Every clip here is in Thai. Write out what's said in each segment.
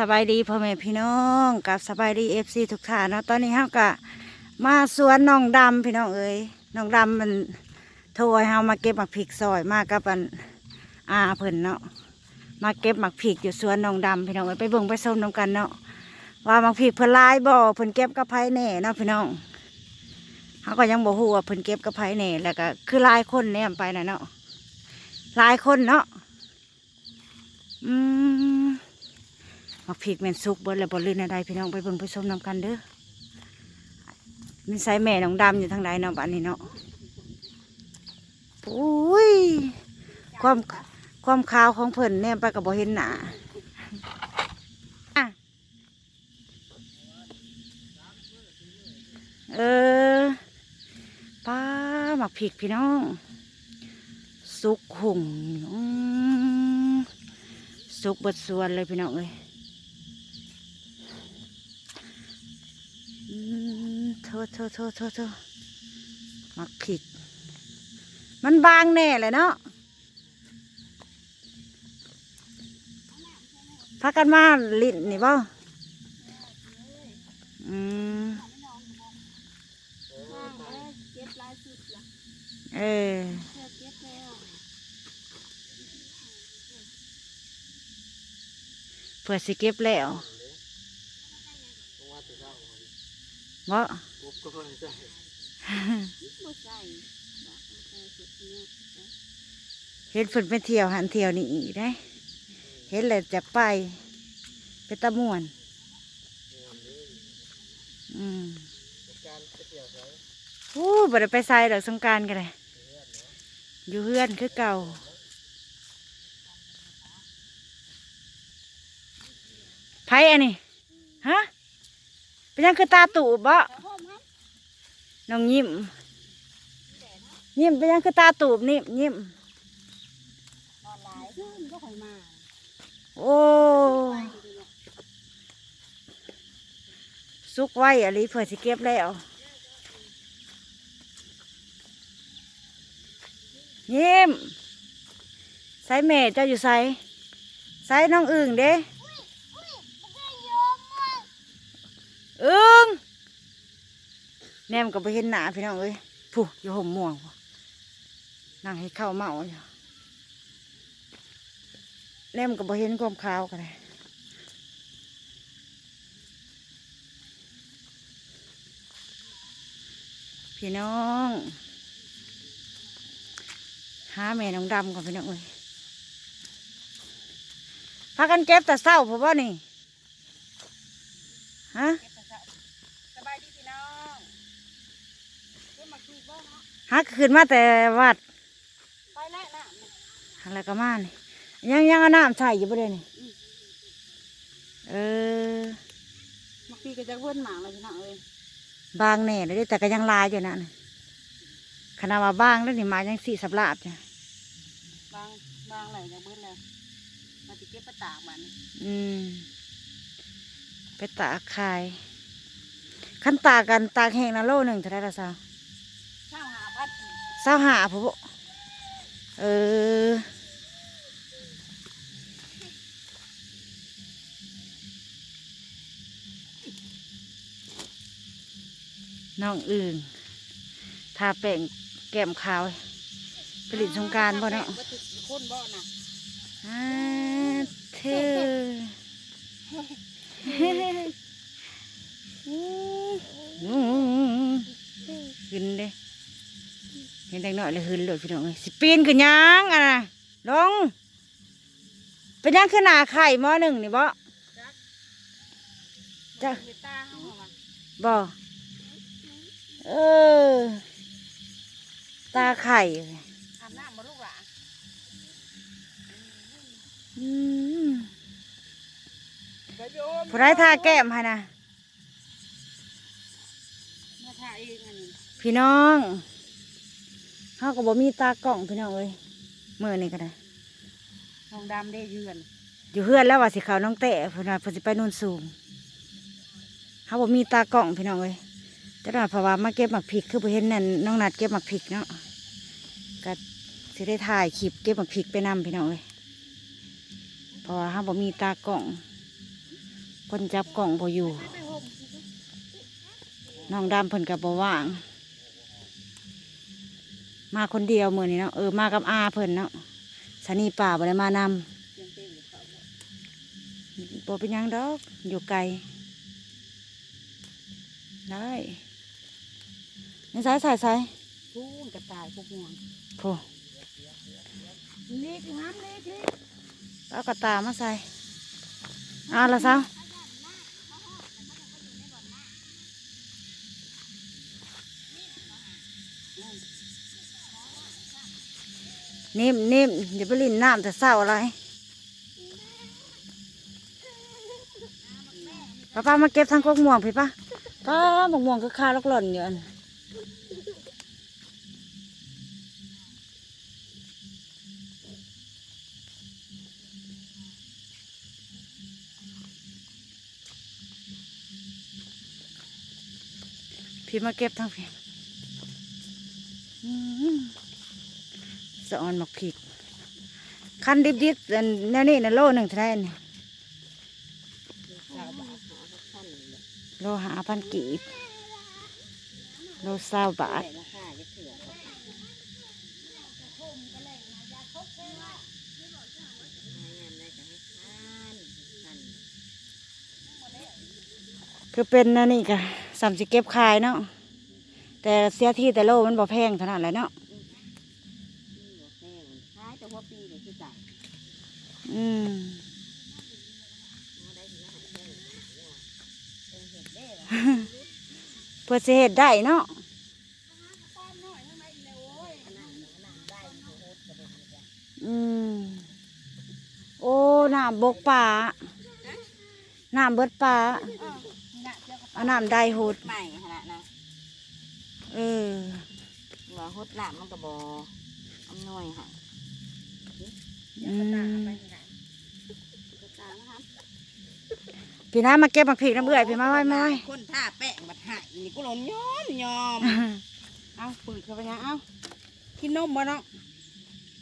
สบายดีพ่อแม่พี่น้องกับสบายดีเอฟซีทุกท่านเนาะตอนนี้เฮากะมาสวนน้องดำพี่น้องเอ้ยน้องดำมันโทรให้เฮามาเก็บหมักพริกซอยมากับอันอาเพิ่นเนาะมาเก็บหมักพริกอยู่สวนน้องดำพี่น้องเอ้ยไปเบิ่งไปชมน้ำกันเนาะว่าหมักพริกเพิ่นลายบ่เพิ่นเก็บกับไผแน่เนาะพี่น้องเฮาก็ยังบ่ฮู้ว่าเพิ่นเก็บกับไผแน่แล้วก็คือลายคนแนมไปน่ะเนาะลายคนเนาะอืม มักพริกแมนสุกเบิดแล้วบ่ลื่นอะไรพี่น้องไปเบิ่งไปชมนำกันเด้อมีใส่แม่น้องดำอยู่ทางใดเนาะบ้านนี้เนาะโอ้ยความความขาวของเพิ่นเนี่ยไปกับบ่เห็นหนาอะเออป้าหมักพริกพี่น้อง สุกหุ่งสุกบดสวนเลยพี่น้องเอ้ย อืมโท ษโทษโทษโทษโทษมักผิด มันบางแน่เลยเนาะพักกันมาลิ้นนี่บ่อืมเออเพื่อสิเก็บแล้วบ่ เห็นฝนไปเที่ยวหันเที่ยวนี่อีกได้ เห็นเลยจะไปไปตะมวน อืมโอ้บ่ได้ไปใส่ดอกสงการกันเลยอยู่เฮือนคือเก่าไผอันนี้ฮะเป็นยังคือตาตูบบ่ น้องยิ้ม ยิ้มเป็นยังคือตาตูบนี่ยิ้มโอ้สุกไว้อะไรเผื่อสิเก็บแล้วยิ้มใส่แม่เจ้าอยู่ใส่ใส่น้องอึ่งเด้อึ่ง แนมก็ไปเห็นหนาพี่น้องเอ้ยผู้อยู่ห่มม่วงนั่งให้เข้าเมาอยู่แนมก็บ่เห็นความขาวกันเลยพี่น้อง หาแม่น้องดำก่อนพี่น้องเอ้ยพากันเก็บแต่เศร้าเพราะว่านี่ฮะ สบายดีพี่น้องเพิ่นมาคุย บ่เนาะหาขึ้นมาแต่วัดไปแล้วนะอะไรก็มานี่ยังยังเอาน้ำใส่อยู่บ่เลยนี่เออมาคุยกับจักเพิ่นหมาเลยพี่น้องเอ้ยบางแน่เลยเด้อแต่ก็ยังลายอยู่นะนี่ขนาดว่าบางแล้วนี่มายังสี่สับลาบจ้ะบางบางไหลจักเบิ่นแล้วมาสิเก็บไปตากมันอืมไปตากขายขั้นตากกันตากแห้งนะโลหนึ่งเท่าไหรละสาวช่างหา พัดสาวหาผู้บ่เออน้องอื่นทาแป้งแก้มขาวผลิตสงกรารบ่เนาะบ่ติดคนบ่น่ะอ่าเธอขึ้นเด้เห็นเด็กน้อยเลยขึ้นเลยพี่น้องเอ้ยสิปีนขึ้นยังอะนะลงเป็นยังขึ้นหนาไข่หม้อหนึ่งนี่บ่จ้ะเวตาเฮาว่าบ่เออ ตาไข่อาบน้ำบ่ลูกหล่ะอืมก็โยมผู้ได้ทาแก้มให้นะมาถ่ายเองอันนี้พี่น้อง เขาก็บ่มีตากล้องพี่น้องเอ้ยมื่อนี่ก็ได้น้องดำได้เยือน อยู่เฮือนแล้วว่าสิเขาน้องเตะเพิ่นว่าเพิ่นสิไปนู่นสูงเขาบ่มีตากล้องพี่น้องเอ้ยแต่ว่าเพราะว่ามาเก็บหมักพริกคือบ่เห็นนั่นน้องนัดเก็บหมักพริกเนาะก็สิได้ถ่ายคลิปเก็บหมักพริกไปนํพี่น้องเอ้ยเพราะว่าเขาบ่มีตากล้องมคนจับกล่องบ่อยู่น้องดำเพิ่นกับบ่ว่าง มาคนเดียวมือนี้เนาะเออมากับอาเพิ่นเนาะสนีป่าบ่ได้มานำบ่เป็นหยังดอกอยู่ไกลได้นี่ใส่ใส่ใส่พูนกระต่ายพวกห่วงโถ่เล็กน้ำเล็กเล็กเอากระตามาใส่เอาละเซา นิ่มนิ่มอย่าไปลินน้ำแต่เศร้าอะไรป้าป้ามาเก็บทางกกม่วงพี่ป้าป้าหมกม่วงก็คาลกหล่นอยู่อันพี่มาเก็บทางพี่อืมสะออนหมักผิกคันดิบๆอันแนวนี้นะโลหนึ่งเท่าไหรนี่โลหาพันกีบโลเศร้าบาทคือเป็นนั่นนี่กะสามสิเก็บขายเนาะแต่เสียที่แต่โลมันบ่แพงเท่านั้นแหละเนาะ แพงขายแต่หัวปีเลยคือจ่าย อืมเพื่อสิเฮ็ดได้เนาะอืมโอ้น้ำบกป่าน้ำเบิดป่าเอาน้ำได้หดใหม่ขนาดนะเออว่าหดน้ำมันก็บออำนวยค่ะอืม กระตานะครับ พี่น้ามาเก็บมาพริกน้ำเบื่อยพี่มาไว้มาไว้คนท่าแป้งบัดหายนี่กูหลนย้อนยอมเอาปืนเข้าไปยังเอากินนมบ่เนาะ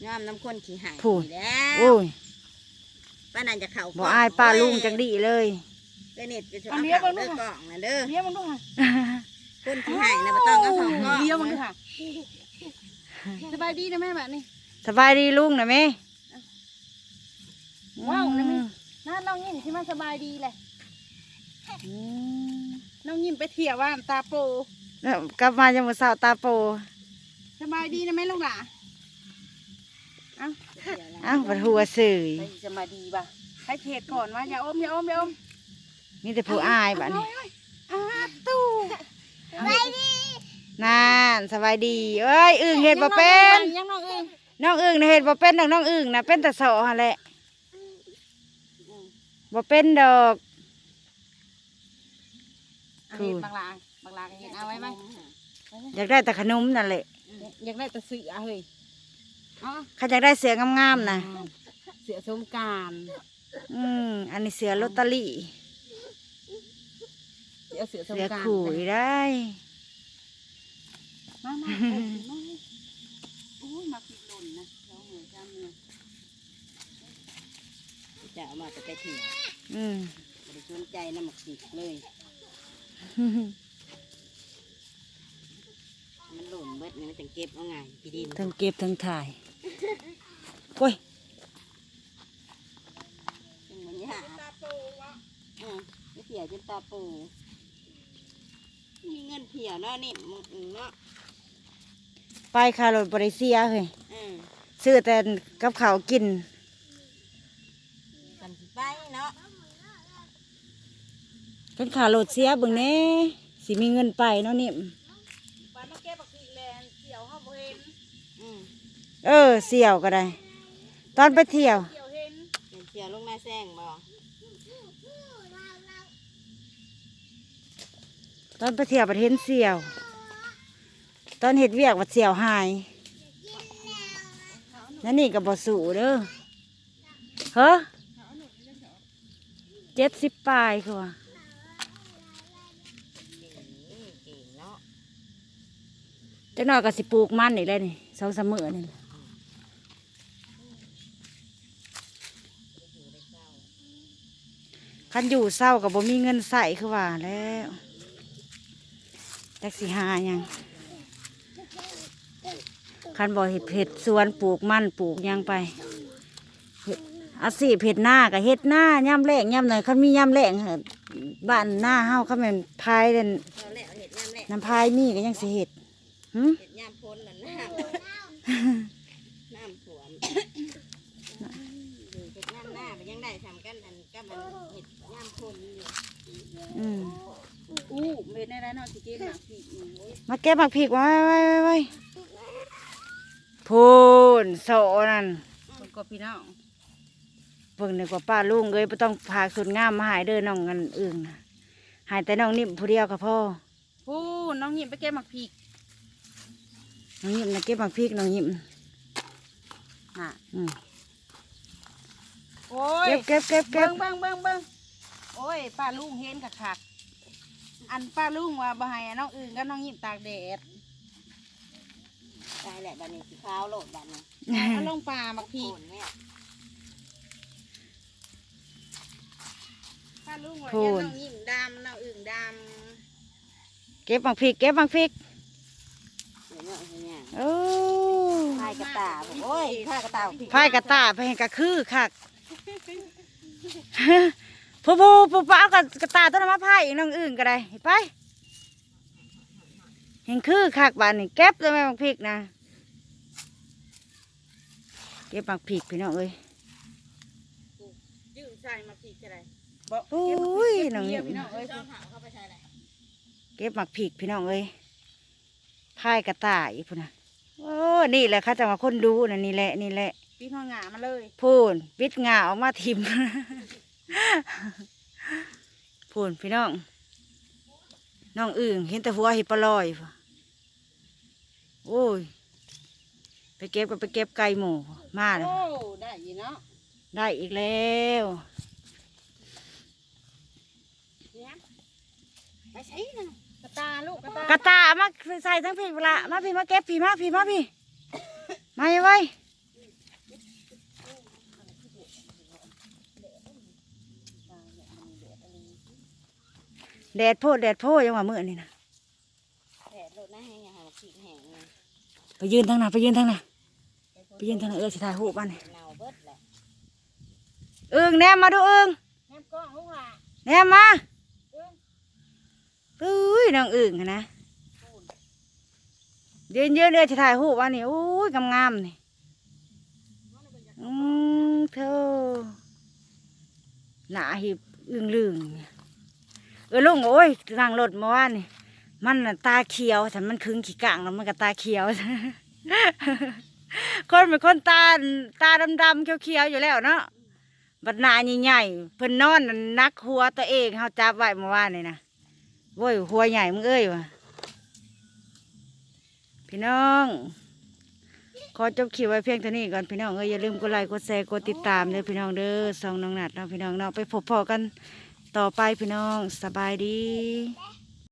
ยอมน้ำข้นขี้หายพูดแล้วโอ้ยป้านันจะเข่าบ่อายป้าลุงจังดีเลยไปเน็ตไปชเอาเอาเลี้ยวเข่าเบิ่เด้งอดูกล่องนะเด้อเลี้ยงมันด้วยค่ะคนขี้หายนะบ่ต้องเอาของกล่องเลี้ยงมันด้วยค่ะสบายดีนะแม่แบบนี้สบายดีลุงนะแม่ว้าวนะแม่น้าน้องยิ้มที่มันสบายดีเลยอืม น้องยิ้มไปเที่ยวว่านตาโปแล้วกลับมาจะมาสาวตาโปสบายดีนะแม่ลูกหล่ะอ้าวบัดหัวสื่อไปสบายดีป่ะให้เทศก่อนว่าอย่าอมอย่าอมอย่าอมมีแต่ผู้อายบัดนี้อาตู้นานสบายดีเอ้ยอึ่งเห็ดบ่เป็นยังน้องเองน้องอึ่งนะเห็ดบ่เป็นดอกน้องอึ่งนะเป็นแต่เสาหั่นแหละบ่เป็นดอก เห็นบางลางบางลางเห็นเอาไว้ไหมอยากได้แต่ขนมนั่นแหละอยากได้แต่เสือเฮ้ยเอาเขาอยากได้เสืองามๆนะเสือสงกรารอืมอันนี้เสือลอตเตอรี่เสือเสือสงเสือกรารขู่ได้มามามาโอ้ยมาผิดหล่นนะเราเหนื่อยจังเลยจะเอามาแต่ไปเที่ยวอืมบ่ได้สนใจน้ำหมักสิกเลย มันหล่นเบิดนี่มันจังเก็บเอาไงพี่ดินทั้งเก็บทั้งถ่ายโอ้ยเป็นเหมือนยาอืมไม่เที่ยวจนตาปู มีเงินเที่ยวเนาะนี่มึงเนาะไปคารถบริเซียเฮ้ยอืมซื้อแต่กับข้าวกิน กันสิไปเนาะ กันขารถเสียเบิ่งแหน่สิมีเงินไปเนาะนี่ไปมาเก็บผักชีแลนเกี่ยวห้าเห็นอืมเออเสี่ยวก็ได้ ตอนไปเที่ยวเกี่ยวเห็นเดี๋ยวเที่ยวลงมาแซงบ่ตอนไปเที่ยวประเทศเสี่ยว ตอนเห็ดเวียกว่าเสี่ยวหายนั่นนี่ก็บ่สู่เด้อเฮ้อเจ็ดสิบปลายคือว่า เก่งเนาะ จักหน่อยก็สิปลูกมันอีกแล้วนี่สองสามมือนี่คันอยู่เศร้ากับบ่มีเงินใส่คือว่าแล้วแจักสิหายังคันบ่เห็ดเห็ดสวนปลูกมันปลูกยังไปอาชีเห็ดหน้ากับเห็ดหน้าย่ำแรงย่ำหน่อยคันมีย่ำแรงเฮ็ดบ้านหน้าเฮาเขาแม่นพายเด่นน้ำพายมีก็ยังสิเห็ด หึเห็ดยามพ้นนั่นน้ำน้ำสวมเห็ดน้ำหน้าไปยังได้ทำกันอันกับมันเห็ดยามพ้นอยู่อืมอู้เม็ดได้เนาะสิเก็บหนักผิดนี่โอ้ยมาเก็บผักผิกไว้ไว้ไว้ไว้พูนโซนั่นคนก็พี่น้องเพิ่งนึกว่าป้าลุงเอ้ยบ่ต้องพากสุดงามมาหายเด้อน้องกันอึ่งน่ะหายแต่น้องนิ่มผู้เดียวกับพ่อพูนน้องหยิบไปเก็บหมักผิก น้องนิ่มนะเก็บผักพริกน้องนิ่มน่ะอืมโอ้ยเก็บเก็บเก็บเก็เบิ้บงเบิ้งเบิ้งเบิ้งโอ้ยป้าลุงเห็นกะคักอันป้าลุงว่าบ่ให้น้องอื่นกับน้องหยิบตากแดดตายแหละบัดนี้สีขาวโหลดบัดนี้เอาลงป่าหมักผิโผกนเนี่ยป้าลุงว่าอย่าน้องหยิบดำน้องอื่นดเก็บผักพริกเก็บผักพริก โอ้พายกระตาบอกโอ้ยพายกระตาพี่พายกระตาไปเห็นกระคือคักผู้ผู้ผู้ป้าเอากระกระตาต้นมะพร้าวอีกน้องอึ่งก็ได้ไป เห็นคือคักบานนี่เก็บเลยแม่ผักพริกนะเก็บผักพริกพี่น้องเอ้ยำยืดใส่หมักผิกจะได้บ่โอ้ยน้องหยิบพี่น้องเอ้ยชอบถามเข้าไปใช่ไหมเก็บหมักผิกพี่น้องเอ้ย พายกระต่ายพุ่นนะโอ้นี่แหละค่ะจังว่าคนดูนะนี่แหละนี่แหละพี่น้องหงามาเลยพูนปิดงาออกมาทิมพูนพี่น้องน้องอึ่งเห็นแต่หัวเหิปลาลอยพุ่นโอ้ยไปเก็บก็ไปเก็บไก่หมูมาเลยโอ้ได้อยินเนาะได้อีกแล้วเนี่ยไปใช้นะ กระตาลูกกระตากระตายมาใส่ทั้งพี่เวละมาพี่มาเก็บพี่มาพี่มาพี่มาไว้แดดโพดแดดโพดยังว่ามือนี่นะแผลโหลดหน้าแห้งอย่างหาขีดแห้งเลยไปยืนทางหน้าไปยืนทางหน้าไปยืนทางหน้าเออสิถ่ายหูปมันเนาเบิดแหละเอิงแนมมาดูเอิงแนมกล้องลูกหล่ะแนมมา อุ้ยน้องอึ่งนนะยืนเยืนเออสิถ่ายหูปมันนี่อุ้ยงามงามๆนี่อืมเธอหนาหิบอึ่งลึงเออลุงโอ้ยนั่งรถมาว่านี่มันตาเขียวแต่มันคึงขี้กลางแล้วมันก็ตาเขียวคนเป็นคนตาตาดำๆเขียวๆอยู่แล้วเนาะบัดนาใหญ่ๆเพิ่นนอนนั่นนักหัวตัวเองเขาจับไว้เมื่อวานนี่นะ โว้ยหัวใหญ่มึงเอ้ยวะพี่น้อง ขอจบคลิปไว้เพียงเท่านี้ก่อนพี่น้องเอ้ยอย่าลืมกดไลค์กดแชร์กดติดตามเด้อพี่น้องเด้อสองน้องนัดเนาะพี่น้องเนาะไปพบพอกันต่อไปพี่น้องสบายดี